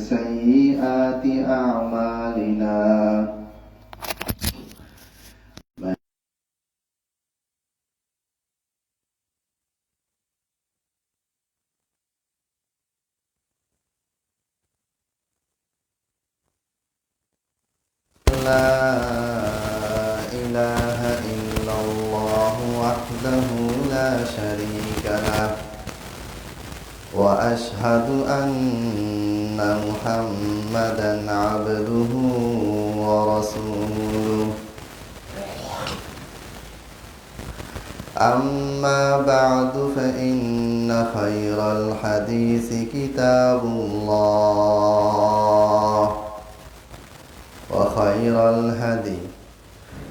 سيئات أعمالنا. لا إله إلا الله وحده لا شريك له. وأشهد أن محمدا عبده ورسوله. أما بعد فإن خير الحديث كتاب الله وخير الهدي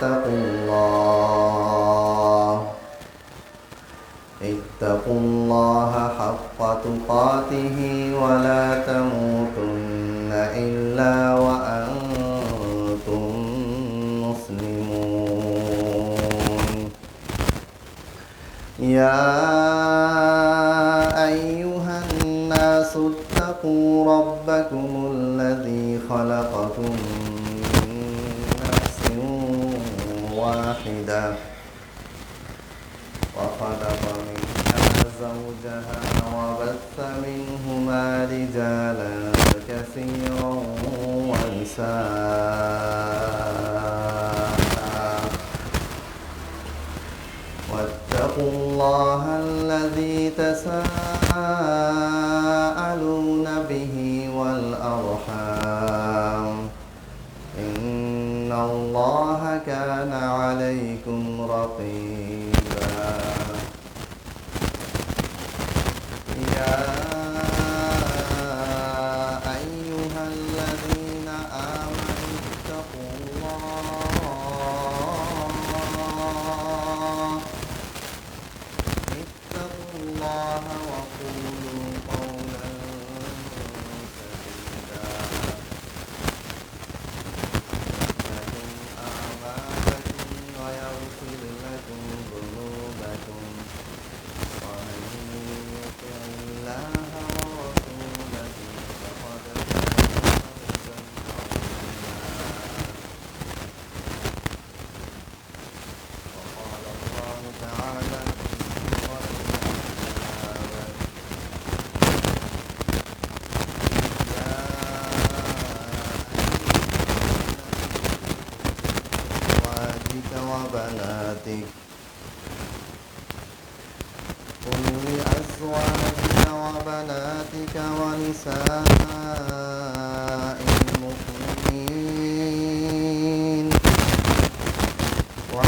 اتقوا الله. اتقوا الله حق تقاته ولا تموتن إلا وأنتم مسلمون. يا أيها الناس اتقوا ربكم الذي خلقكم واحدة. وخلق منها زوجها وبث منهما رجالا كثيرا ونساء. واتقوا الله الذي تساءلون رقيبا يا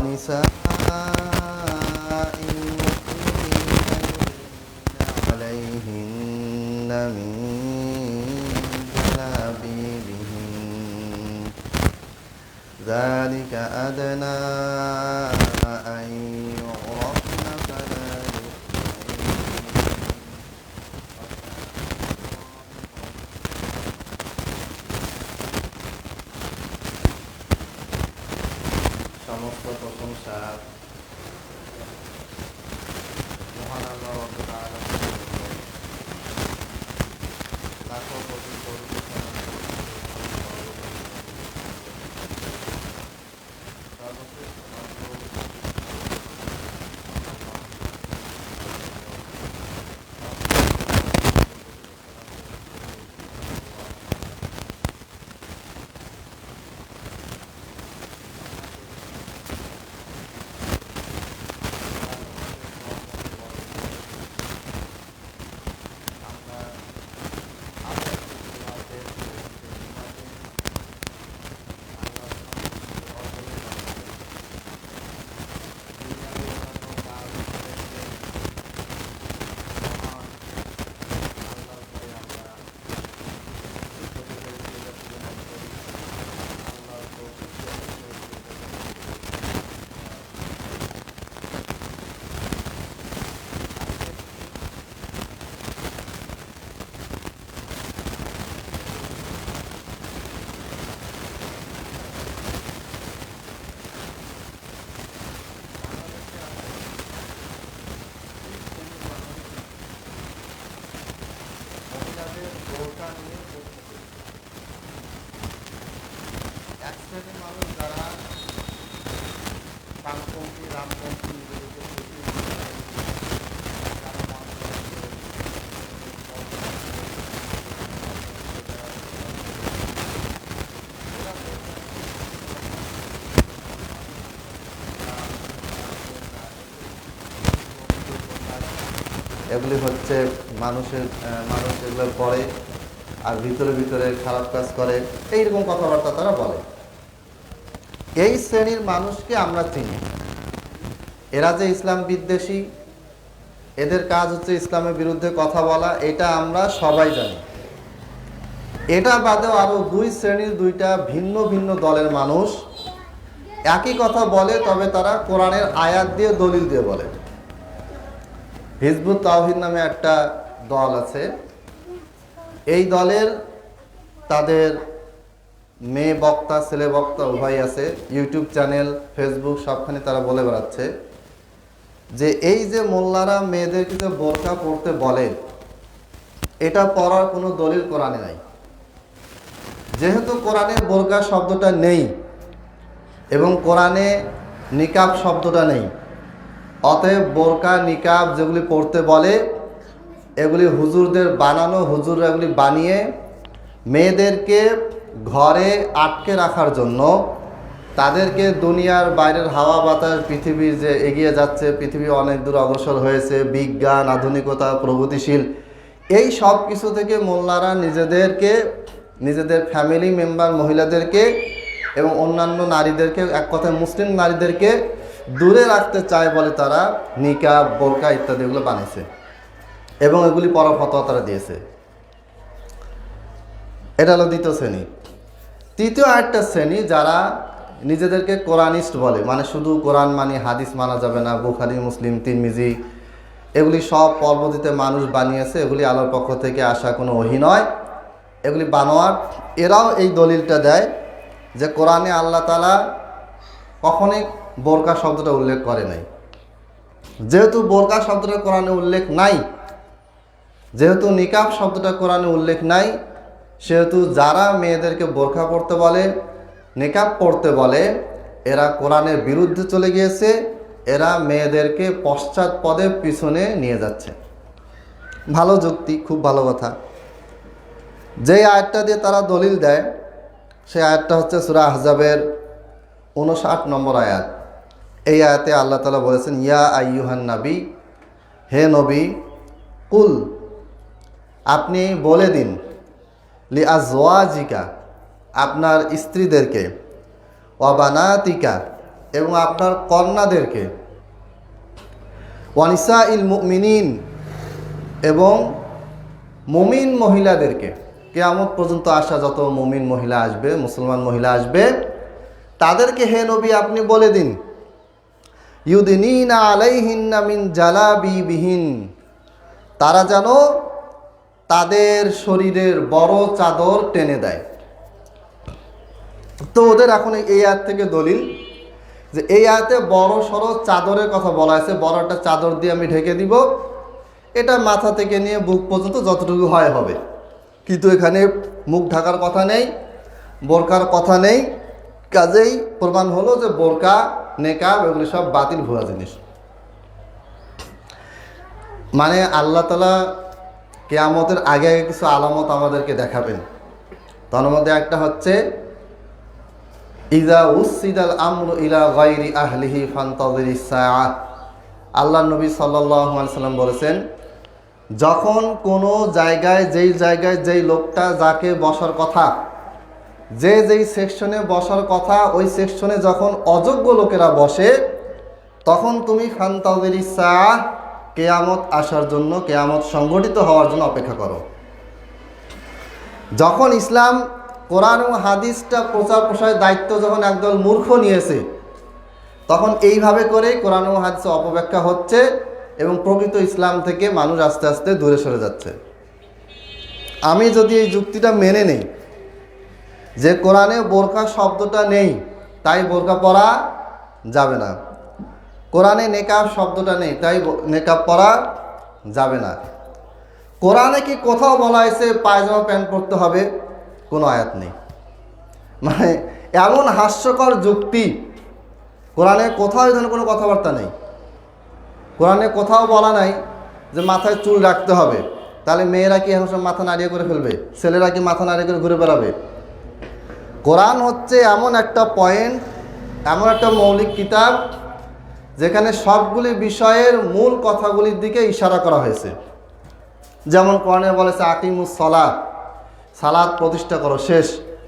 ونساء عليهن من جلابيبهن. ذلك أدنى have এগুলি হচ্ছে মানুষের মানুষ এগুলো পড়ে আর ভিতরে ভিতরে খারাপ কাজ করে। এইরকম কথাবার্তা তারা বলে। এই শ্রেণির মানুষকে আমরা চিনি। এরা যে ইসলাম বিদ্বেষী, এদের কাজ হচ্ছে ইসলামের বিরুদ্ধে কথা বলা, এটা আমরা সবাই জানি। এটা বাদেও আরও দুই শ্রেণির দুইটা ভিন্ন ভিন্ন দলের মানুষ একই কথা বলে, তবে তারা কোরআনের আয়াত দিয়ে, দলিল দিয়ে বলে। হিজবুত তাওহিদ নামে একটা দল আছে। এই দলের তাদের মেয়ে বক্তা, ছেলে বক্তা উভয় আছে। ইউটিউব চ্যানেল, ফেসবুক সবখানে তারা বলে বেড়াচ্ছে যে এই যে মোল্লারা মেয়েদেরকে যে বোরকা পড়তে বলে, এটা পড়ার কোনো দলিল কোরআনে নাই। যেহেতু কোরআনে বোরকা শব্দটা নেই এবং কোরআনে নিকাব শব্দটা নেই অতএব বোরকা, নিকাব যেগুলি পড়তে বলে, এগুলি হুজুরদের বানানো, হুজুররা এগুলি বানিয়ে মেয়েদেরকে ঘরে আটকে রাখার জন্য তাদেরকে দুনিয়ার বাইরের হাওয়া বাতাস, পৃথিবী যে এগিয়ে যাচ্ছে, পৃথিবী অনেক দূর অগ্রসর হয়েছে, বিজ্ঞান, আধুনিকতা, প্রগতিশীল, এই সব কিছু থেকে মোল্লারা নিজেদেরকে, নিজেদের ফ্যামিলি মেম্বার মহিলাদেরকে এবং অন্যান্য নারীদেরকে, এক কথায় মুসলিম নারীদেরকে দূরে রাখতে চায় বলে তারা নিকা বোরকা ইত্যাদি এগুলো বানিয়েছে এবং এগুলি পরা তারা দিয়েছে। এটা হলো দ্বিতীয় শ্রেণি। তৃতীয় আরেকটা শ্রেণি যারা নিজেদেরকে কোরআনিস্ট বলে মানে শুধু কোরআন মানে হাদিস মানা যাবে না, বুখারি, মুসলিম, তিরমিজি, এগুলি সব পর্বতিতে মানুষ বানিয়েছে, এগুলি আলোর পক্ষ থেকে আসা কোনো ওহি নয়। এগুলি বানোয়ার এরাও এই দলিলটা দেয় যে কোরআনে আল্লাহ তালা কখনই বোরকা শব্দটা উল্লেখ করে নাই। যেহেতু বোরকা শব্দটা কোরআনে উল্লেখ নাই, যেহেতু নিকাব শব্দটা কোরআনে উল্লেখ নাই, সেহেতু যারা মেয়েদেরকে বোরখা পড়তে বলে নিকাব পড়তে বলে, এরা কোরআনের বিরুদ্ধে চলে গিয়েছে, এরা মেয়েদেরকে পশ্চাৎ পদে পিছনে নিয়ে যাচ্ছে। ভালো যুক্তি, খুব ভালো কথা। যে আয়াতটা দিয়ে তারা দলিল দেয়, সেই আয়াতটা হচ্ছে সুরা আহজাবের উনষাট নম্বর আয়াত। এই আয়াতে আল্লাহ তালা বলেছেন, ইয়া আইয়ুহান নাবি, হে নবী, কুল, আপনি বলে দিন লি আজওয়াজিকা আপনার স্ত্রীদেরকে অবানাতিকা এবং আপনার কন্যাদেরকে ওয়ানিসা ইল মুমিনিন, এবং মুমিন মহিলাদেরকে। কেয়ামত পর্যন্ত আসা যত মুমিন মহিলা আসবে, মুসলমান মহিলা আসবে, তাদেরকে হে নবী আপনি বলে দিন। ইউদিনা তারা যেন তাদের শরীরের বড় চাদর টেনে দেয়। তো ওদের এখন এই আয়াত থেকে দলিল যে এই আয়াতে বড় সড়ো চাদরের কথা বলা আছে। বড় একটা চাদর দিয়ে আমি ঢেকে দিব। এটা মাথা থেকে নিয়ে বুক পর্যন্ত যতটুকু হয় হবে। কিন্তু এখানে মুখ ঢাকার কথা নেই, বোরকার কথা নেই। কাজেই প্রমাণ হলো যে বোরকা নেকাব এগুলি সব বাতিল ভুয়া জিনিস। মানে আল্লাহ তালা কেয়ামতের আগে আগে কিছু আলামত আমাদেরকে দেখাবেন। তার মধ্যে একটা হচ্ছে ইজা উসিদাল আমর ইলা গাইরি আহলিহি ফান্তাজির আল্লাহ নবী সাল্লাল্লাহু আলাইহি সাল্লাম বলেছেন, যখন কোনো জায়গায়, যেই জায়গায় যেই লোকটা যাকে বসার কথা যে যেই সেকশনে বসার কথা, ওই সেকশনে যখন অযোগ্য লোকেরা বসে, তখন তুমি ফান্তাজির সাহ কেয়ামত আসার জন্য, কেয়ামত সংগঠিত হওয়ার জন্য অপেক্ষা করো। যখন ইসলাম কোরআন ও হাদিসটা প্রচার প্রসারের দায়িত্ব যখন একদল মূর্খ নিয়েছে, তখন এইভাবে করে কোরআন ও হাদিসে অপব্যাখ্যা হচ্ছে এবং প্রকৃত ইসলাম থেকে মানুষ আস্তে আস্তে দূরে সরে যাচ্ছে। আমি যদি এই যুক্তিটা মেনে নেই যে কোরআনে বোরকা শব্দটা নেই, তাই বোরকা পরা যাবে না। কোরআনে নেকাব শব্দটা নেই, তাই নেকাব পরা যাবে না। কোরআনে কি কোথাও বলা হয়েছে, পায়জামা প্যান্ট পরতে হবে? কোনো আয়াত নেই। মানে এমন হাস্যকর যুক্তি, কোরআনে কোথাও এই কোনো কথাবার্তা নেই। কোরআনে কোথাও বলা নাই যে মাথায় চুল রাখতে হবে। তাহলে মেয়েরা কি এখন মাথা নাড়িয়ে করে ফেলবে? ছেলেরা কি মাথা নাড়িয়ে করে ঘুরে বেড়াবে? কোরআন হচ্ছে এমন একটা পয়েন্ট এমন একটা মৌলিক কিতাব, যেখানে সবগুলি বিষয়ের মূল কথাগুলির দিকে ইশারা করা হয়েছে। যেমন কোরআনে বলেছে, আকিমুস সালাদ সালাদ প্রতিষ্ঠা করো, শেষ।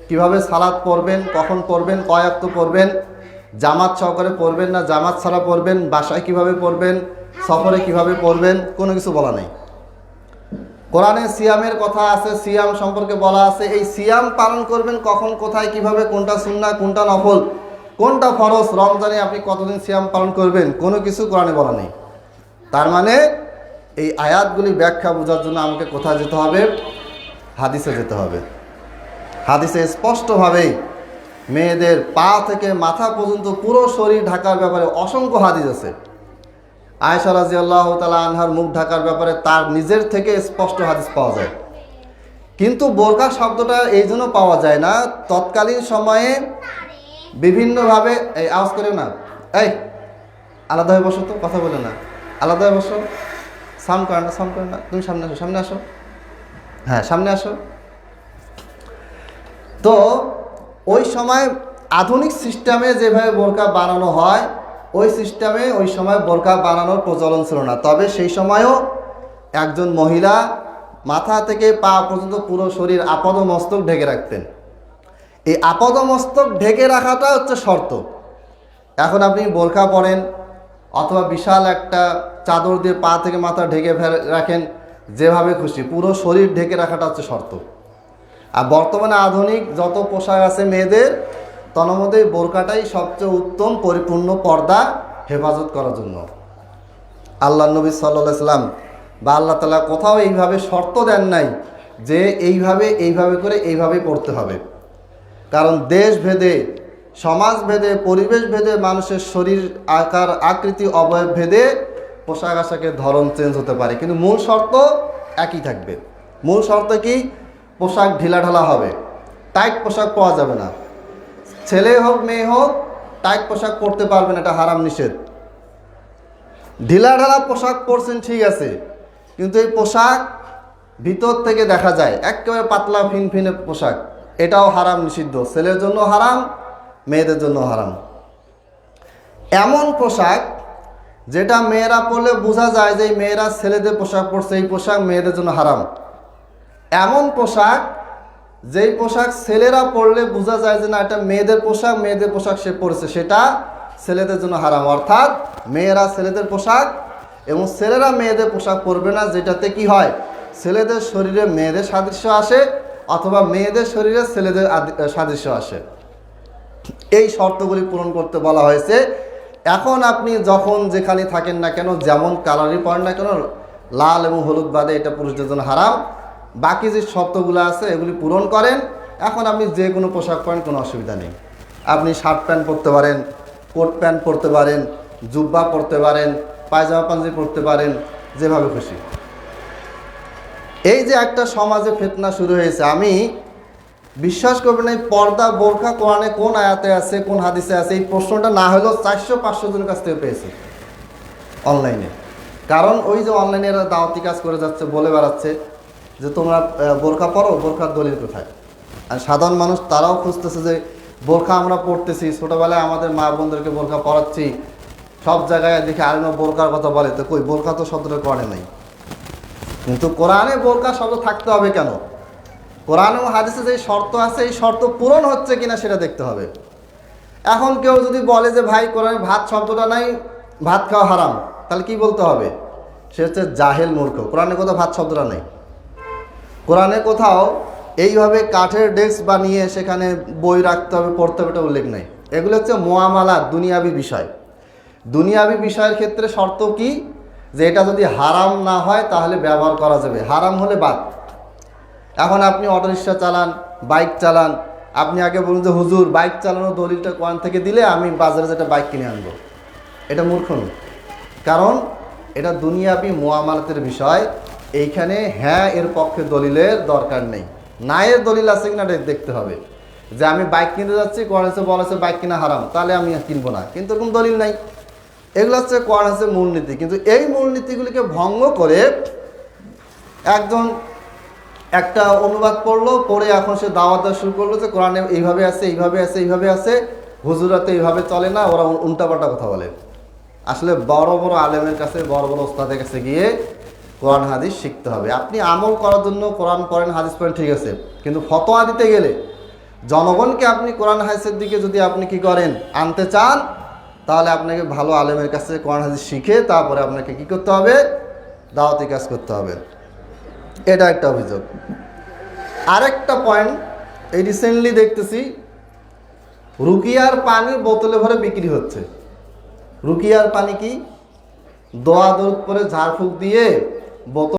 কীভাবে সালাদ পড়বেন, কখন পড়বেন কয়াক্ত পড়বেন, জামাত সহকারে পড়বেন না, জামাত ছাড়া পড়বেন, বাসায় কীভাবে পড়বেন, সফরে কীভাবে পড়বেন, কোনো কিছু বলা নেই। কোরআনে সিয়ামের কথা আছে, সিয়াম সম্পর্কে বলা আছে। এই সিয়াম পালন করবেন কখন, কোথায়, কীভাবে, কোনটা সুন্না কোনটা নফল, কোনটা ফরজ, রমজানে আপনি কতদিন সিয়াম পালন করবেন, কোনো কিছু কোরআনে বলা নেই। তার মানে এই আয়াতগুলি ব্যাখ্যা বোঝার জন্য আমাকে কোথায় যেতে হবে? হাদিসে যেতে হবে। হাদিসে স্পষ্টভাবেই মেয়েদের পা থেকে মাথা পর্যন্ত পুরো শরীর ঢাকার ব্যাপারে অসংখ্য হাদিস আছে। আয়সা রাজি আল্লাহ তালা আনহার মুখ ঢাকার ব্যাপারে তার নিজের থেকে স্পষ্ট হাদিস পাওয়া যায়। কিন্তু বোরকা শব্দটা এই জন্য পাওয়া যায় না, তৎকালীন সময়ে বিভিন্নভাবে, এই আওয়াজ করে না। এই, আলাদা হয়ে বসো তো, কথা বলে না। আলাদা হয়ে বসো। সাম করে না, সাম করে না। তুমি সামনে আসো সামনে আসো। হ্যাঁ সামনে আসো। তো ওই সময় আধুনিক সিস্টেমে যেভাবে বোরকা বানানো হয় ওই সিস্টেমে ওই সময় বোরকা বানানোর প্রচলন ছিল না। তবে সেই সময়ও একজন মহিলা মাথা থেকে পা পর্যন্ত পুরো শরীর আপদ মস্তক ঢেকে রাখতেন। এই আপদ মস্তক ঢেকে রাখাটা হচ্ছে শর্ত। এখন আপনি বোরখা পরেন অথবা বিশাল একটা চাদর দিয়ে পা থেকে মাথা ঢেকে রাখেন, যেভাবে খুশি। পুরো শরীর ঢেকে রাখাটা হচ্ছে শর্ত। আর বর্তমানে আধুনিক যত পোশাক আছে মেয়েদের তন্মধ্যে বোরকাটাই সবচেয়ে উত্তম পরিপূর্ণ পর্দা হেফাজত করার জন্য। আল্লাহ নবী সাল্লাহ সাল্লাম বা আল্লাহ তালা কোথাও এইভাবে শর্ত দেন নাই যে এইভাবে এইভাবে করে এইভাবে পড়তে হবে। কারণ দেশ ভেদে সমাজ ভেদে পরিবেশ ভেদে মানুষের শরীর আকার, আকৃতি অবয়ব ভেদে পোশাক আশাকের ধরন চেঞ্জ হতে পারে। কিন্তু মূল শর্ত একই থাকবে। মূল শর্ত কি? পোশাক ঢিলাঢালা হবে। টাইট পোশাক পাওয়া যাবে না। ছেলে হোক, মেয়ে হোক টাইট পোশাক পরতে পারবেন, এটা হারাম নিষেধ। ঢিলাঢালা পোশাক পরছেন, ঠিক আছে। কিন্তু এই পোশাক ভিতর থেকে দেখা যায়, একেবারে পাতলা, ফিনফিনে পোশাক। এটাও হারাম নিষিদ্ধ। ছেলের জন্য হারাম, মেয়েদের জন্য হারাম। এমন পোশাক যেটা মেয়েরা পরলে বোঝা যায় যে মেয়েরা ছেলেদের পোশাক পরছে, এই পোশাক মেয়েদের জন্য হারাম। এমন পোশাক যেই পোশাক ছেলেরা পরলে বোঝা যায় যে না, এটা মেয়েদের পোশাক মেয়েদের পোশাক সে পরেছে, সেটা ছেলেদের জন্য হারাম। অর্থাৎ মেয়েরা ছেলেদের পোশাক এবং ছেলেরা মেয়েদের পোশাক পরবে না, যেটাতে কি হয়? ছেলেদের শরীরে মেয়েদের সাদৃশ্য আসে অথবা মেয়েদের শরীরে ছেলেদের সাদৃশ্য আসে। এই শর্তগুলি পূরণ করতে বলা হয়েছে। এখন আপনি যখন যেখানে থাকেন না কেন, যেমন কালারই পড়েন না কেন, লাল এবং হলুদ বাদে এটা পুরুষদের জন্য হারাম। বাকি যে শর্তগুলো আছে, এগুলি পূরণ করেন। এখন আপনি যে কোনো পোশাক পরেন, কোনো অসুবিধা নেই। আপনি শার্ট প্যান্ট পরতে পারেন, কোট প্যান্ট পরতে পারেন, জুব্বা পরতে পারেন, পায়জামা পাঞ্জাবি পরতে পারেন, যেভাবে খুশি। এই যে একটা সমাজে ফেতনা শুরু হয়েছে, আমি বিশ্বাস করবেন এই পর্দা বোরখা কোরআনে কোন আয়াতে আছে, কোন হাদিসে আছে, এই প্রশ্নটা না হলেও চারশো, পাঁচশো জনের কাছ থেকে পেয়েছি। অনলাইনে। কারণ ওই যে অনলাইনে এরা দাওয়াতি কাজ করে যাচ্ছে, বলে বেড়াচ্ছে যে তোমরা বোরখা পরো, বোরখার দলিল কোথায়? আর সাধারণ মানুষ তারাও খুঁজতেছে যে বোরখা আমরা পড়তেছি ছোটোবেলায় আমাদের মা বোনদেরকে বোরখা পড়াচ্ছি সব জায়গায় দেখে আরেকজন বোরকার কথা বলে, তো কই, বোরখা তো শব্দটা করে নাই। কিন্তু কোরআনে বোরকা শব্দ থাকতে হবে কেন? কোরআন এবং হাদিসে যে শর্ত আছে, এই শর্ত পূরণ হচ্ছে কিনা সেটা দেখতে হবে। এখন কেউ যদি বলে যে, ভাই, কোরআনে ভাত শব্দটা নাই, ভাত খাওয়া হারাম তাহলে কি বলতে হবে? সে হচ্ছে জাহেল মূর্খ। কোরআনে কোথাও ভাত শব্দটা নেই। কোরআনে কোথাও এইভাবে কাঠের ডেস্ক বানিয়ে সেখানে বই রাখতে হবে, পড়তে হবে, এটা উল্লেখ নেই। এগুলো হচ্ছে মোয়ামালা, দুনিয়াবি বিষয়। দুনিয়াবি বিষয়ের ক্ষেত্রে শর্ত কি? যে এটা যদি হারাম না হয়, তাহলে ব্যবহার করা যাবে। হারাম হলে বাদ। এখন আপনি অটোরিক্সা চালান, বাইক চালান, আপনি আগে বলুন যে, হুজুর, বাইক চালানোর দলিলটা কোয়ান থেকে দিলে আমি বাজারে যেটা বাইক কিনে আনব। এটা মূর্খমি কারণ এটা দুনিয়াবি মোয়ামালাতের বিষয়। এইখানে হ্যাঁ এর পক্ষে দলিলের দরকার নেই। না এর দলিল আছে কিনা দেখতে হবে। যে আমি বাইক কিনতে যাচ্ছি, কোরআন হাদিসে বলা আছে বাইক কিনা হারাম, তাহলে আমি কিনবো না। কিন্তু এরকম দলিল নাই। এগুলো হচ্ছে কোরআন হাদিসের মূলনীতি কিন্তু এই মূলনীতিগুলিকে ভঙ্গ করে একজন, একটা অনুবাদ পড়ল, পড়ে এখন সে দাওয়াত দেওয়া শুরু করল যে কোরআনে এইভাবে আছে এইভাবে আছে এইভাবে আছে। হুজুরাতে এইভাবে চলে না, ওরা উল্টাপাল্টা কথা বলে। আসলে বড় বড় আলেমের কাছে, বড় বড় ওস্তাদের কাছে গিয়ে কোরআন হাদিস শিখতে হবে। আপনি আমল করার জন্য কোরআন পড়েন, হাদিস পড়েন, ঠিক আছে। কিন্তু ফতোয়া দিতে গেলে জনগণকে আপনি কোরআন হাদিসের দিকে যদি আপনি কি করেন, আনতে চান, তাহলে আপনাকে ভালো আলেমের কাছে কোরআন হাদিস শিখে তারপরে আপনাকে কি করতে হবে? দাওয়াতি কাজ করতে হবে। এটা একটা অভিযোগ। আরেকটা পয়েন্ট এই রিসেন্টলি দেখতেছি, রুকিয়ার পানি বোতলে ভরে বিক্রি হচ্ছে। রুকিয়ার পানি কি? দোয়া দৌড় করে ঝাড়ফুঁক দিয়ে বোতল